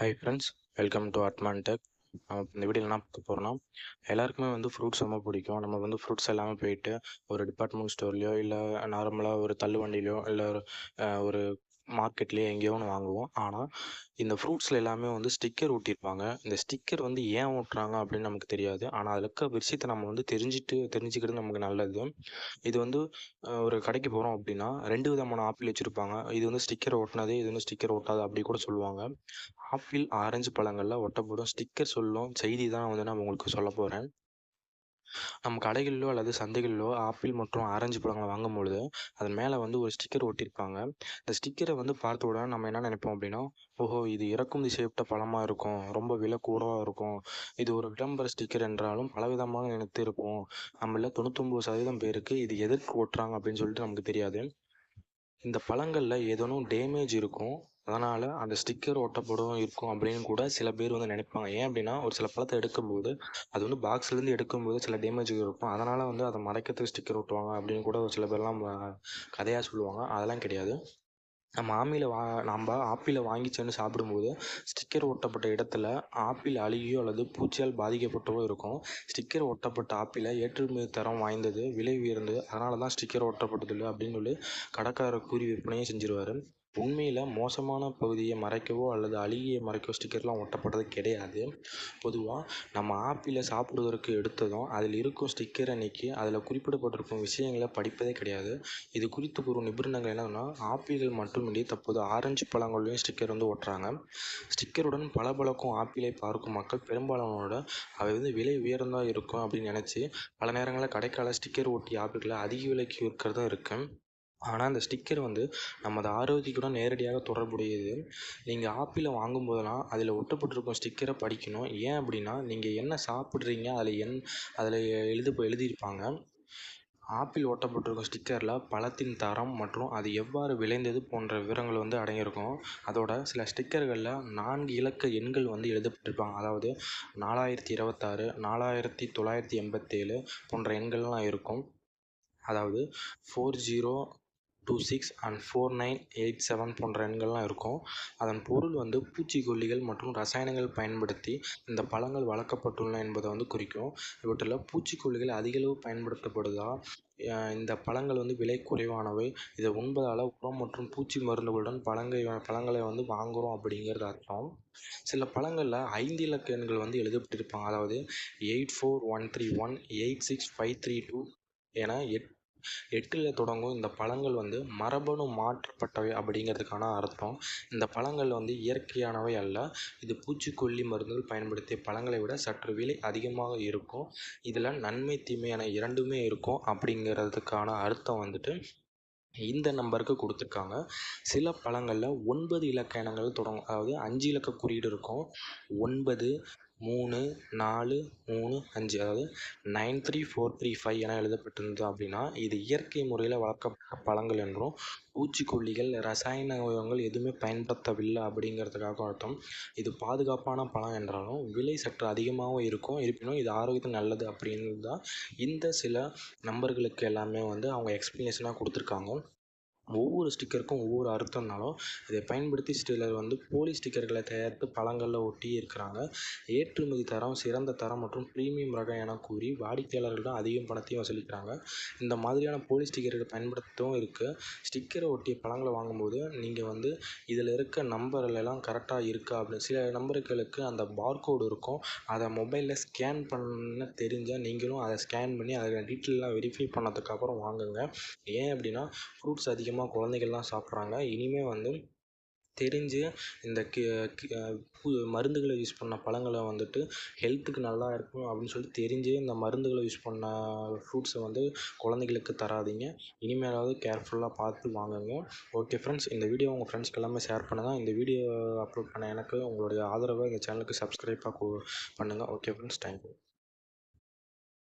Hi friends welcome to Atman Tech நம்ம இந்த வீடியோவில் என்ன பார்க்க போகிறோம்னா எல்லாருக்குமே வந்து ஃப்ரூட்ஸ் ரொம்ப பிடிக்கும். நம்ம வந்து ஃப்ரூட்ஸ் எல்லாமே போயிட்டு ஒரு டிபார்ட்மெண்ட் ஸ்டோர்லையோ இல்லை நார்மலாக ஒரு தள்ளுவண்டிலையோ இல்லை ஒரு ஒரு மார்க்கெட்லேயே எங்கேயோ ஒன்று வாங்குவோம். ஆனால் இந்த ஃப்ரூட்ஸில் எல்லாமே வந்து ஸ்டிக்கர் ஒட்டியிருப்பாங்க இந்த ஸ்டிக்கர் வந்து ஏன் ஒட்டுறாங்க அப்படின்னு நமக்கு தெரியாது. ஆனால் அதில் இருக்க விஷயத்தை நம்ம வந்து தெரிஞ்சுட்டு தெரிஞ்சுக்கிறது நமக்கு நல்லது. இது வந்து ஒரு கடைக்கு போகிறோம் அப்படின்னா ரெண்டு விதமான ஆப்பிள் வச்சுருப்பாங்க. இது வந்து ஸ்டிக்கர் ஒட்டினது இது வந்து ஸ்டிக்கர் ஒட்டாது அப்படி கூட சொல்லுவாங்க. ஆப்பிள் ஆரஞ்சு பழங்களில் ஒட்டப்படும். ஸ்டிக்கர் சொல்லும் செய்தி தான் வந்து நான் உங்களுக்கு சொல்ல போகிறேன் நம்ம கடைகளிலோ அல்லது சந்தைகளிலோ ஆப்பிள் மற்றும் ஆரஞ்சு பழங்களை வாங்கும் பொழுது அதன் மேலே வந்து ஒரு ஸ்டிக்கர் ஒட்டியிருப்பாங்க. இந்த ஸ்டிக்கரை வந்து பார்த்த உடனே நம்ம என்ன நினைப்போம் அப்படின்னா ஓஹோ இது இறக்குமதி செய்யப்பட்ட பழமாக இருக்கும் ரொம்ப விலை கூடவாக இருக்கும் இது ஒரு விளம்பர ஸ்டிக்கர் என்றாலும் பலவிதமாக நினைத்து இருப்போம். நம்மள தொண்ணூத்தொம்பது சதவீதம் பேருக்கு இது எதற்கு ஒட்டுறாங்க அப்படின்னு சொல்லிட்டு நமக்கு தெரியாது. இந்த பழங்களில் ஏதேனும் டேமேஜ் இருக்கும் அதனால் அந்த ஸ்டிக்கர் ஒட்டப்படும் இருக்கும் அப்படின்னு கூட சில பேர் வந்து நினைப்பாங்க. ஏன் அப்படின்னா ஒரு சில பழத்தை எடுக்கும்போது அது வந்து பாக்ஸ்லேருந்து எடுக்கும்போது சில டேமேஜ் இருக்கும். அதனால் வந்து அதை மறைக்கிறதுக்கு ஸ்டிக்கர் ஒட்டுவாங்க அப்படின்னு கூட ஒரு சில பேர்லாம் கதையாக சொல்லுவாங்க. அதெல்லாம் கிடையாது. நம்ம ஆமியில் வா நம்ம ஆப்பிளை வாங்கி சென்று சாப்பிடும்போது ஸ்டிக்கர் ஒட்டப்பட்ட இடத்துல ஆப்பிள் அழுகியோ அல்லது பூச்சியால் பாதிக்கப்பட்டவோ இருக்கும். ஸ்டிக்கர் ஒட்டப்பட்ட ஆப்பிளை ஏற்றுமதி தரம் வாய்ந்தது விலை உயர்ந்தது. அதனால தான் ஸ்டிக்கர் ஒட்டப்பட்டதில்லை அப்படின்னு சொல்லி கடைக்காரர் கூறி விற்பனையும் செஞ்சிருவார். உண்மையில் மோசமான பகுதியை மறைக்கவோ அல்லது அழுகிய மறைக்கவோ ஸ்டிக்கர்லாம் ஒட்டப்பட்டது கிடையாது. பொதுவாக நம்ம ஆப்பிளை சாப்பிடுவதற்கு எடுத்ததும் அதில் இருக்கும் ஸ்டிக்கரை நீக்கி அதில் குறிப்பிடப்பட்டிருக்கும் விஷயங்களை படிப்பதே கிடையாது. இது குறித்து கூறும் நிபுணர்கள் என்னன்னா ஆப்பிள்கள் மட்டுமின்றி தற்போது ஆரஞ்சு பழங்களையும் ஸ்டிக்கர் வந்து ஒட்டுறாங்க. ஸ்டிக்கருடன் பளபளக்கும் ஆப்பிளை பார்க்கும் மக்கள் பெரும்பாலானோட அவை வந்து விலை உயர்ந்ததாக இருக்கும் அப்படின்னு நினச்சி பல நேரங்களில் கடைக்கால ஸ்டிக்கர் ஒட்டிய ஆப்பிள்களை அதிக விலைக்கு விற்கிறதும் இருக்குது ஆனால் அந்த ஸ்டிக்கர் வந்து நமது ஆரோக்கியத்துடன் நேரடியாக தொடர்புடையது. நீங்கள் ஆப்பிளை வாங்கும் போதெல்லாம் அதில் ஒட்டப்பட்டிருக்கும் ஸ்டிக்கரை படிக்கணும். ஏன் அப்படின்னா நீங்கள் என்ன சாப்பிட்றீங்க அதில் என் அதில் எழுதி எழுதியிருப்பாங்க. ஆப்பிள் ஒட்டப்பட்டிருக்கும் ஸ்டிக்கரில் பழத்தின் தரம் மற்றும் அது எவ்வாறு விளைந்தது போன்ற விவரங்கள் வந்து அடங்கியிருக்கும். அதோட சில ஸ்டிக்கர்களில் நான்கு இலக்க எண்கள் வந்து எழுதப்பட்டிருப்பாங்க. அதாவது நாலாயிரத்தி இருபத்தாறு நாலாயிரத்தி தொள்ளாயிரத்தி எண்பத்தேழு போன்ற எண்கள்லாம் இருக்கும். அதாவது four zero two six and four nine eight seven போன்ற எண்கள்லாம் இருக்கும். அதன் பொருள் வந்து பூச்சிக்கொல்லிகள் மற்றும் ரசாயனங்கள் பயன்படுத்தி இந்த பழங்கள் வளர்க்கப்பட்டுள்ளன என்பதை வந்து குறிக்கும். இவற்றில் பூச்சிக்கொல்லிகள் அதிகளவு பயன்படுத்தப்படுதா? இந்த பழங்கள் வந்து விலை குறைவானவை. இதை உண்பதால் உரம் மற்றும் பூச்சி மருந்துகளுடன் பழங்களை பழங்களை வந்து வாங்குகிறோம் அப்படிங்கிறது அர்த்தம். சில பழங்களில் ஐந்து இலக்க எண்கள் வந்து எழுதப்பட்டிருப்பாங்க. அதாவது eight four one three one eight six five three two என எட் எட்டில் தொடங்கும் இந்த பழங்கள் வந்து மரபணு மாற்றப்பட்டவை அப்படிங்கிறதுக்கான அர்த்தம். இந்த பழங்கள் வந்து இயற்கையானவை அல்ல. இது பூச்சிக்கொல்லி மருந்துகள் பயன்படுத்திய பழங்களை விட சற்று விலை அதிகமாக இருக்கும். இதில் நன்மை தீமையான இரண்டுமே இருக்கும் அப்படிங்கிறதுக்கான அர்த்தம் வந்துட்டு இந்த நம்பருக்கு கொடுத்துருக்காங்க. சில பழங்களில் ஒன்பது இலக்க எண்ணங்கள் தொடங்கும். அதாவது அஞ்சு இலக்க குறியீடு இருக்கும். ஒன்பது மூணு நாலு மூணு அஞ்சு அதாவது nine three four three five என எழுதப்பட்டிருந்தது அப்படின்னா இது இயற்கை முறையில் வளர்க்கப்பட்ட பழங்கள் என்றும் பூச்சிக்கொல்லிகள் ரசாயன உரங்கள் எதுவுமே பயன்படுத்தவில்லை அப்படிங்கிறதுக்காக அர்த்தம். இது பாதுகாப்பான பழம் என்றாலும் விலை சற்று அதிகமாகவும் இருக்கும். இருப்பினும் இது ஆரோக்கியத்துக்கு நல்லது அப்படின்னு தான் இந்த சில நம்பர்களுக்கு எல்லாமே வந்து அவங்க எக்ஸ்ப்ளனேஷனாக கொடுத்துருக்காங்க. ஒவ்வொரு ஸ்டிக்கருக்கும் ஒவ்வொரு அர்த்தம்னாலும் இதை பயன்படுத்தி சிலர் வந்து போலி ஸ்டிக்கர்களை தயாரித்து பழங்களில் ஒட்டி இருக்கிறாங்க. ஏற்றுமதி தரம் சிறந்த தரம் மற்றும் ப்ரீமியம் ரகம் என கூறி வாடிக்கையாளர்களிடம் அதிகம் பணத்தையும் வசூலிக்கிறாங்க. இந்த மாதிரியான போலி ஸ்டிக்கர்களை பயன்படுத்தவும் இருக்குது ஸ்டிக்கரை ஒட்டிய பழங்களை வாங்கும்போது நீங்கள் வந்து இதில் இருக்க நம்பர்லலாம் கரெக்டாக இருக்கா அப்படின்னு சில நம்பர்களுக்கு அந்த பார்கோடு இருக்கும். அதை மொபைலில் ஸ்கேன் பண்ண தெரிஞ்சால் நீங்களும் அதை ஸ்கேன் பண்ணி அதை டீட்டெயிலாக வெரிஃபை பண்ணதுக்கப்புறம் வாங்குங்க. ஏன் அப்படின்னா ஃப்ரூட்ஸ் அதிகமாக குழந்தைகள்லாம் சாப்பிட்றாங்க. இனிமேல் வந்து தெரிஞ்சு இந்த கி கி- பு- மருந்துகளை யூஸ் பண்ண பழங்களை வந்துட்டு ஹெல்த்துக்கு நல்லா இருக்கும் அப்படின்னு சொல்லி தெரிஞ்சே இந்த மருந்துகளை யூஸ் பண்ண ஃப்ரூட்ஸை வந்து குழந்தைகளுக்கு தராதீங்க. இனிமேலாவது கேர்ஃபுல்லாக பார்த்து வாங்குங்க. ஓகே ஃப்ரெண்ட்ஸ் இந்த வீடியோ உங்கள் ஃப்ரெண்ட்ஸ்க்கு எல்லாமே ஷேர் பண்ணுங்கள் இந்த வீடியோ அப்லோட் பண்ண எனக்கு உங்களுடைய ஆதரவை இந்த சேனலுக்கு சப்ஸ்கிரைப்பாக பண்ணுங்கள் ஓகே ஃப்ரெண்ட்ஸ் தேங்க்யூ.